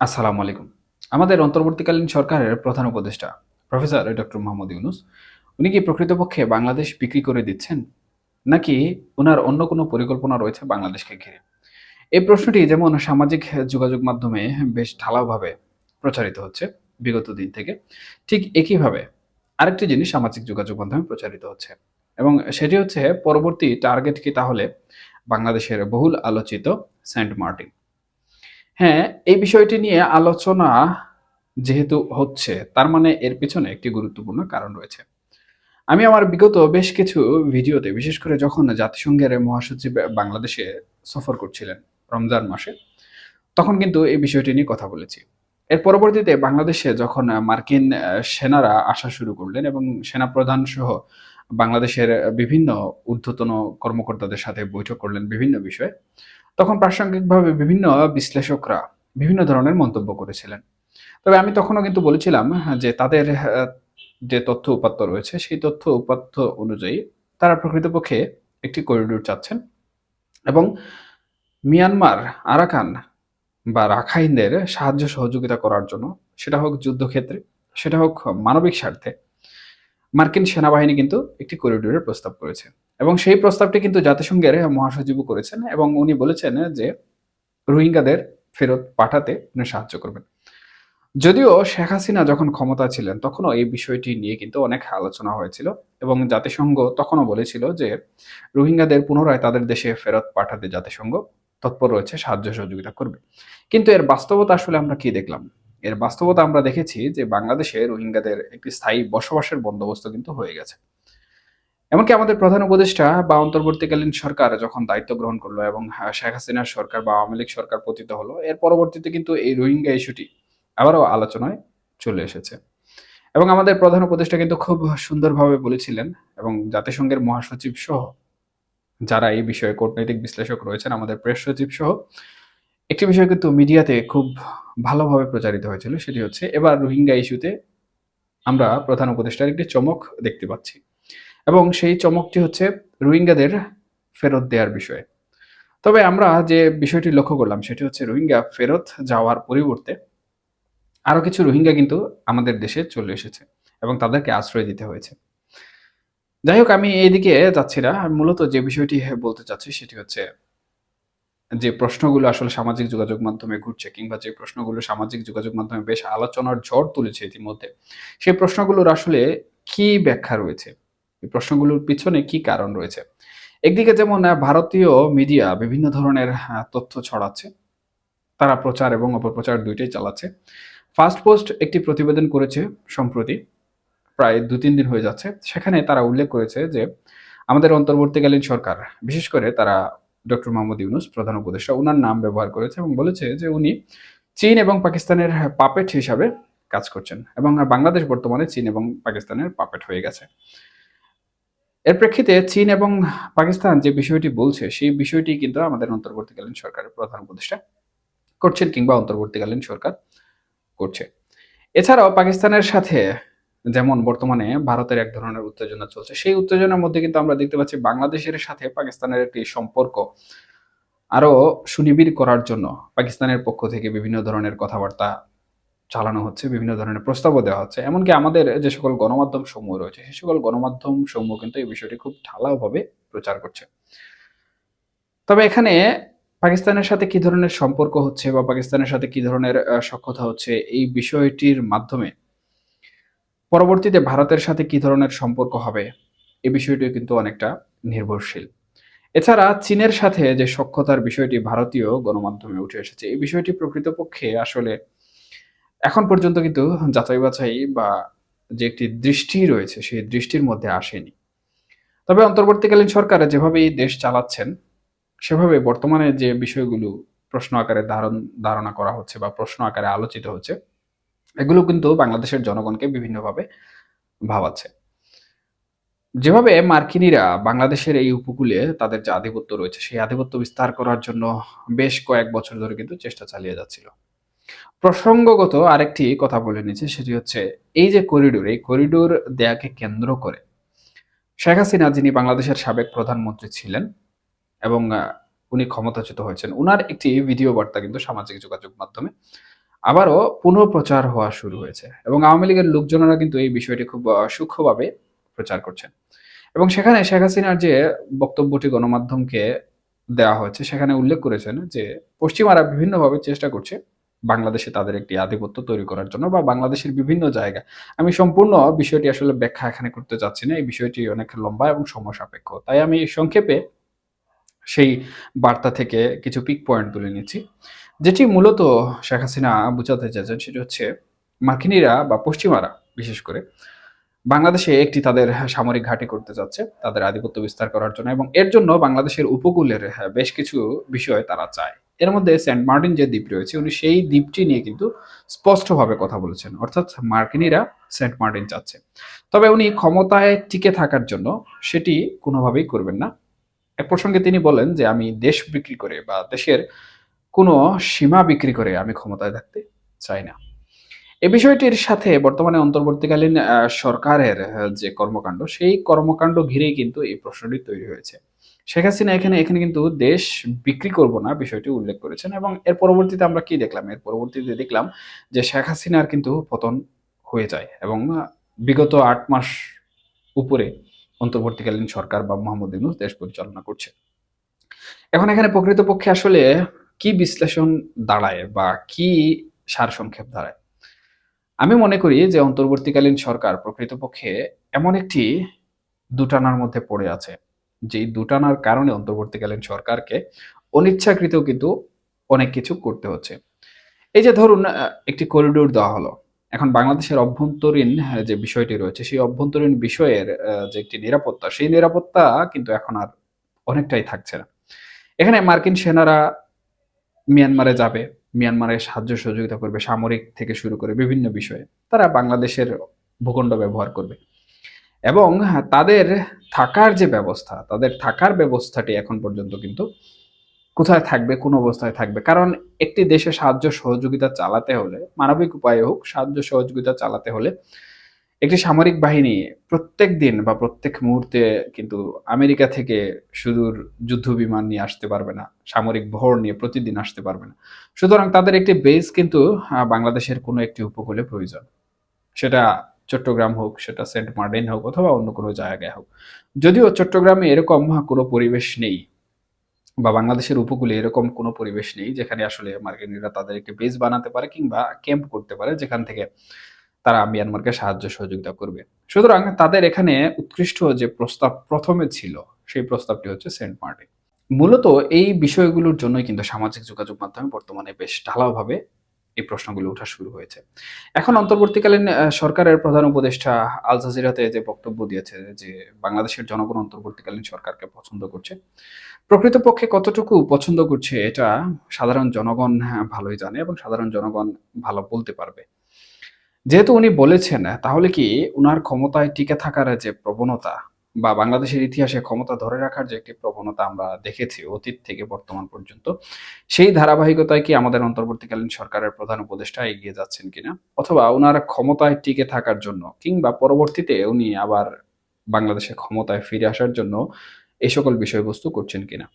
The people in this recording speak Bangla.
আসসালামু আলাইকুম। আমাদের অন্তর্বর্তীকালীন সরকারের প্রধান উপদেষ্টা, প্রফেসর ডক্টর মোহাম্মদ ইউনুস, উনি কি প্রকৃতপক্ষে বাংলাদেশ বিক্রি করে দিচ্ছেন? নাকি ওনার অন্য কোনো পরিকল্পনা রয়েছে বাংলাদেশকে ঘিরে? এই প্রশ্নটি যেমন সামাজিক যোগাযোগ মাধ্যমে বেশ ঢালাওভাবে প্রচারিত হচ্ছে বিগত দিন থেকে, ঠিক একইভাবে আরেকটি জিনিস সামাজিক যোগাযোগ মাধ্যমে প্রচারিত হচ্ছে। এবং সেটি হচ্ছে, পরবর্তী টার্গেট কি তাহলে? বাংলাদেশের বহুল আলোচিত সেন্ট মার্টিন। হ্যাঁ, এই বিষয়টি নিয়ে আলোচনা যেহেতু হচ্ছে, তার মানে এর পিছনে একটি গুরুত্বপূর্ণ কারণ রয়েছে। আমি আমার বিগত বেশ কিছু ভিডিওতে বিশেষ করে যখন জাতিসংঘের মহাসচিব বাংলাদেশে সফর করছিলেন রমজান মাসে, তখন কিন্তু এই বিষয়টি নিয়ে কথা বলেছি। এর পরবর্তীতে বাংলাদেশে যখন মার্কিন সেনারা আসা শুরু করলেন এবং সেনাপ্রধান সহ বাংলাদেশের বিভিন্ন ঊর্ধ্বতন কর্মকর্তাদের সাথে বৈঠক করলেন বিভিন্ন বিষয়ে। তখন প্রাসঙ্গিকভাবে বিভিন্ন বিশ্লেষকরা বিভিন্ন ধরনের মন্তব্য করেছিলেন। তবে আমি তখনও কিন্তু বলেছিলাম যে তাদের যে তথ্য উপাত্ত রয়েছে সেই তথ্য উপাত্ত অনুযায়ী তারা প্রকৃতপক্ষে একটি করিডোর চাচ্ছেন এবং মিয়ানমার, আরাকান বা রাখাইনদের সাহায্য সহযোগিতা করার জন্য সেটা হোক যুদ্ধক্ষেত্রে, সেটা হোক মানবিক স্বার্থে মার্কিন সেনাবাহিনী কিন্তু একটি করিডোরের প্রস্তাব করেছে এবং সেই প্রস্তাবটি কিন্তু জাতিসংঘের মহাসচিবও করেছেন এবং উনি বলেছেন যে রোহিঙ্গাদের ফেরত পাঠাতে উনি সাহায্য করবেন। যদিও শেখ হাসিনা যখন ক্ষমতায় ছিলেন, তখনও এই বিষয়টি নিয়ে কিন্তু অনেক আলোচনা হয়েছিল এবং জাতিসংঘ তখনও বলেছিল যে রোহিঙ্গাদের পুনরায় তাদের দেশে ফেরত পাঠাতে জাতিসংঘ তৎপর রয়েছে, সাহায্য সহযোগিতা করবে। কিন্তু এর বাস্তবতা আসলে আমরা কি দেখলাম? এর বাস্তবতা আমরা দেখেছি যে বাংলাদেশে রোহিঙ্গাদের একটি স্থায়ী বসবাসের বন্দোবস্ত কিন্তু হয়ে গেছে। এমনকি আমাদের প্রধান উপদেষ্টা বা অন্তর্বর্তীকালীন সরকার যখন দায়িত্ব গ্রহণ করল এবং শেখ হাসিনার সরকার বা আওয়ামী লীগ সরকার পতিত হলো, এর পরবর্তীতে কিন্তু এই রোহিঙ্গা ইস্যুটি আবারও আলোচনায় চলে এসেছে। এবং আমাদের প্রধান উপদেষ্টা কিন্তু খুব সুন্দরভাবে বলেছিলেন এবং জাতিসংঘের মহাসচিব সহ যারা এই বিষয়ে কূটনৈতিক বিশ্লেষক রয়েছেন, আমাদের প্রেস সচিব সহ একটি বিষয় কিন্তু মিডিয়াতে খুব ভালোভাবে প্রচারিত হয়েছিল। সেটি হচ্ছে এবার রোহিঙ্গা ইস্যুতে আমরা প্রধান উপদেষ্টার একটি চমক দেখতে পাচ্ছি। এবং সেই চমকটি হচ্ছে রোহিঙ্গাদের ফেরত দেওয়ার বিষয়ে। তবে আমরা যে বিষয়টি লক্ষ্য করলাম সেটি হচ্ছে রোহিঙ্গা ফেরত যাওয়ার পরিবর্তে আরও কিছু রোহিঙ্গা কিন্তু আমাদের দেশে চলে এসেছে এবং তাদেরকে আশ্রয় দিতে হয়েছে। যাই হোক আমি এইদিকে যাচ্ছি না। মূলত যে বিষয়টি বলতে চাচ্ছি সেটি হচ্ছে যে প্রশ্নগুলো আসলে সামাজিক যোগাযোগ মাধ্যমে ঘুরছে কিংবা যে প্রশ্নগুলো সামাজিক যোগাযোগ মাধ্যমে বেশ আলোচনার ঝড় তুলেছে ইতিমধ্যে, সেই প্রশ্নগুলোর আসলে কি ব্যাখ্যা রয়েছে? এই প্রশ্নগুলোর পিছনে কি কারণ রয়েছে? একদিকে যেমন ভারতীয় মিডিয়া বিভিন্ন ধরনের তথ্য ছড়াচ্ছে। তারা প্রচার এবং অপপ্রচার দুইটাই চালাচ্ছে। ফার্স্ট পোস্ট একটি প্রতিবেদন করেছে সম্প্রতি। প্রায় ২-৩ দিন হয়ে যাচ্ছে। সেখানে তারা উল্লেখ করেছে যে আমাদের অন্তর্বর্তীকালীন সরকার, বিশেষ করে তারা ডক্টর মোহাম্মদ ইউনুস প্রধান উপদেষ্টা উনার নাম ব্যবহার করেছে এবং বলেছে যে উনি চীন এবং পাকিস্তানের পাপেট হিসাবে কাজ করছেন এবং বাংলাদেশ বর্তমানে চীন এবং পাকিস্তানের পাপেট হয়ে গেছে। এর প্রেক্ষিতে চীন এবং পাকিস্তান যে বিষয়টি বলছে, সেই বিষয়টি কিন্তু আমাদের অন্তর্বর্তীকালীন সরকারের প্রধান উপদেষ্টা করছেন কিংবা অন্তর্বর্তীকালীন সরকার করছে। এছাড়াও পাকিস্তানের সাথে যেমন বর্তমানে ভারতের এক ধরনের উত্তেজনা চলছে। সেই উত্তেজনার মধ্যে কিন্তু আমরা দেখতে পাচ্ছি বাংলাদেশের সাথে পাকিস্তানের একটি সম্পর্ক আরও সুনিবিড় করার জন্য পাকিস্তানের পক্ষ থেকে বিভিন্ন ধরনের কথাবার্তা চালানো হচ্ছে, বিভিন্ন ধরনের প্রস্তাবও দেওয়া হচ্ছে। এমনকি আমাদের যে সকল গণমাধ্যম সমূহ রয়েছে, সে সকল গণমাধ্যম সমূহ কিন্তু এই বিষয়টি খুব ঢালাওভাবে প্রচার করছে। তবে এখানে পাকিস্তানের সাথে কি ধরনের সম্পর্ক হচ্ছে বা পাকিস্তানের সাথে কি ধরনের সখ্যতা হচ্ছে এই বিষয়টির মাধ্যমে পরবর্তীতে ভারতের সাথে কি ধরনের সম্পর্ক হবে এই বিষয়টিও কিন্তু অনেকটা নির্ভরশীল। এছাড়া চীনের সাথে যে সখ্যতার বিষয়টি ভারতীয় গণমাধ্যমে উঠে এসেছে, এই বিষয়টি প্রকৃতপক্ষে আসলে এখন পর্যন্ত কিন্তু যাচাই-বাছাই বা যে একটি দৃষ্টি রয়েছে সেই দৃষ্টির মধ্যে আসেনি। তবে অন্তর্বর্তীকালীন সরকার যেভাবে এই দেশ চালাচ্ছেন, সেভাবে বর্তমানে যে বিষয়গুলো প্রশ্ন আকারে ধারণ ধারণা করা হচ্ছে বা প্রশ্ন আকারে আলোচিত হচ্ছে, এগুলো কিন্তু বাংলাদেশের জনগণকে বিভিন্নভাবে ভাবাচ্ছে। যেভাবে মার্কিনিরা বাংলাদেশের এই উপকূলে তাদের যে আধিপত্য রয়েছে, সেই আধিপত্য বিস্তার করার জন্য বেশ কয়েক বছর ধরে কিন্তু চেষ্টা চালিয়ে যাচ্ছিল। প্রসঙ্গগত আরেকটি কথা বলে নিচ্ছি সেটি হচ্ছে এই যে করিডোর, এই করিডোর দেয়াকে কেন্দ্র করে শেখ হাসিনা যিনি বাংলাদেশের সাবেক প্রধানমন্ত্রী ছিলেন এবং উনি ক্ষমতাচ্যুত হয়েছেন। উনার একটি ভিডিও বার্তা কিন্তু সামাজিক যোগাযোগ মাধ্যমে আবারও পুনঃপ্রচার হওয়া শুরু হয়েছে এবং আওয়ামী লীগের লোকজনেরা কিন্তু এই বিষয়টি খুব সূক্ষ্মভাবে প্রচার করছেন এবং সেখানে শেখ হাসিনার যে বক্তব্যটি গণমাধ্যমকে দেওয়া হয়েছে সেখানে উল্লেখ করেছেন যে পশ্চিমারা বিভিন্নভাবে চেষ্টা করছে বাংলাদেশে তাদের একটি আধিপত্য তৈরি করার জন্য বা বাংলাদেশের বিভিন্ন জায়গা আমি সম্পূর্ণ বিষয়টি আসলে ব্যাখ্যা এখানে করতে চাচ্ছি না। এই বিষয়টি অনেক লম্বা এবং সময় সাপেক্ষ। তাই আমি সংক্ষেপে সেই বার্তা থেকে কিছু পিক পয়েন্ট তুলে নিচ্ছি। যেটি মূলত শেখ হাসিনা বোঝাতে চাইছেন সেটি হচ্ছে, মার্কিনীরা বা পশ্চিমারা বিশেষ করে, বাংলাদেশে একটি তাদের সামরিক ঘাঁটি করতে যাচ্ছে তাদের আধিপত্য বিস্তার করার জন্য এবং এর জন্য বাংলাদেশের উপকূলের বেশ কিছু বিষয় তারা চায়। এর মধ্যে সেন্ট মার্টিন যে দ্বীপ রয়েছে, উনি সেই দ্বীপটি নিয়ে কিন্তু স্পষ্টভাবে কথা বলেছেন। অর্থাৎ মার্কিনীরা সেন্ট মার্টিন চাচ্ছে। তবে উনি ক্ষমতায় টিকে থাকার জন্য সেটি কোনোভাবেই করবেন না। এক প্রসঙ্গে তিনি বলেন যে, আমি দেশ বিক্রি করে বা দেশের কোনো সীমা বিক্রি করে আমি ক্ষমতায় থাকতে চাই না। এ বিষয়টির সাথে বর্তমানে অন্তর্বর্তীকালীন সরকারের যে কর্মকাণ্ড, সেই কর্মকাণ্ড ঘিরেই কিন্তু এই প্রশ্নটি তৈরি হয়েছে। শেখ হাসিনা এখানে এখানে কিন্তু দেশ বিক্রি করব না বিষয়টি উল্লেখ করেছেন এবং এর পরবর্তীতে আমরা কি দেখলাম? এর পরবর্তীতে দেখলাম যে শেখ হাসিনার কিন্তু পতন হয়ে যায় এবং বিগত আট মাস উপরে অন্তর্বর্তীকালীন সরকার বা মোহাম্মদ ইউনূস দেশ পরিচালনা করছে। এখন এখানে প্রকৃতপক্ষে আসলে কি বিশ্লেষণ দাঁড়ায় বা কি সারসংক্ষেপ দাঁড়ায়? আমি মনে করি যে অন্তর্বর্তীকালীন সরকার প্রকৃতপক্ষে এমন একটি দুটানার মধ্যে পড়ে আছে। যে দুটানার কারণে অন্তর্বর্তীকালীন সরকারকে অনিচ্ছাকৃত কিন্তু অনেক কিছু করতে হচ্ছে। এই যে ধরুন একটি করিডোর দেওয়া হলো। এখন বাংলাদেশের অভ্যন্তরীণ যে বিষয়টি রয়েছে, সেই অভ্যন্তরীণ বিষয়ের যে একটি নিরাপত্তা, সেই নিরাপত্তা কিন্তু এখন আর অনেকটাই থাকছে না। এখানে মার্কিন সেনারা মিয়ানমারে যাবে, মিয়ানমারে সাহায্য সহযোগিতা করবে, সামরিক থেকে শুরু করে বিভিন্ন বিষয়ে। তারা বাংলাদেশের ভূখণ্ড ব্যবহার করবে। এবং তাদের থাকার যে ব্যবস্থা, তাদের থাকার ব্যবস্থাটি এখন পর্যন্ত কিন্তু কোথায় থাকবে, কোন অবস্থায় থাকবে? কারণ একটি দেশে সাহায্য সহযোগিতা চালাতে হলে, মানবিক উপায়ে হোক, সাহায্য সহযোগিতা চালাতে হলে একটি সামরিক বাহিনী প্রত্যেক দিন বা প্রত্যেক মুহূর্তে কিন্তু আমেরিকা থেকে সুদূর যুদ্ধ বিমান নিয়ে আসতে পারবে না, সামরিক ভর নিয়ে প্রতিদিন আসতে পারবে না। সুতরাং তাদের একটি বেস কিন্তু বাংলাদেশের কোনো একটি উপকূলে প্রয়োজন। সেটা চট্টগ্রাম হোক, সেটা সেন্ট মার্টিন হোক অথবা অন্য কোনো জায়গায় হোক। যদিও চট্টগ্রামে এরকম কোনো পরিবেশ নেই বা বাংলাদেশের উপকূলে এরকম কোনো পরিবেশ নেই যেখানে আসলে মার্কিনীরা তাদের একটি বেস বানাতে পারে কিংবা ক্যাম্প করতে পারে যেখান থেকে তারা মিয়ানমারকে সাহায্য সহযোগিতা করবে। সুতরাং তাদের এখানে উৎকৃষ্ট যে প্রস্তাব প্রথমে ছিল, সেই প্রস্তাবটি হচ্ছে সেন্ট মার্টিন। মূলত এই বিষয়গুলোর জন্যই কিন্তু সামাজিক যোগাযোগ মাধ্যমে বর্তমানে বেশ ঢালাওভাবে এই প্রশ্নগুলো ওঠা শুরু হয়েছে। এখন অন্তর্বর্তীকালীন সরকারের প্রধান উপদেষ্টা আল জাজিরাতে যে বক্তব্য দিয়েছে যে বাংলাদেশের জনগণ অন্তর্বর্তীকালীন সরকারকে পছন্দ করছে প্রকৃতপক্ষে কতটুকু পছন্দ করছে এটা সাধারণ জনগণ হ্যাঁ, ভালোই জানে এবং সাধারণ জনগণ ভালো বলতে পারবে। যেহেতু উনি বলেছেন তাহলে কি উনার ক্ষমতায় টিকে থাকার যে প্রবণতা বা বাংলাদেশের ইতিহাসে ক্ষমতা ধরে রাখার যে একটি প্রবণতা আমরা দেখেছি অতীত থেকে বর্তমান পর্যন্ত, সেই ধারাবাহিকতায় কি আমাদের অন্তর্বর্তীকালীন সরকারের প্রধান উপদেষ্টা এগিয়ে যাচ্ছেন কিনা? অথবা ওনার ক্ষমতায় টিকে থাকার জন্য কিংবা পরবর্তীতে উনি আবার বাংলাদেশে ক্ষমতায় ফিরে আসার জন্য এই সকল বিষয়বস্তু করছেন কিনা?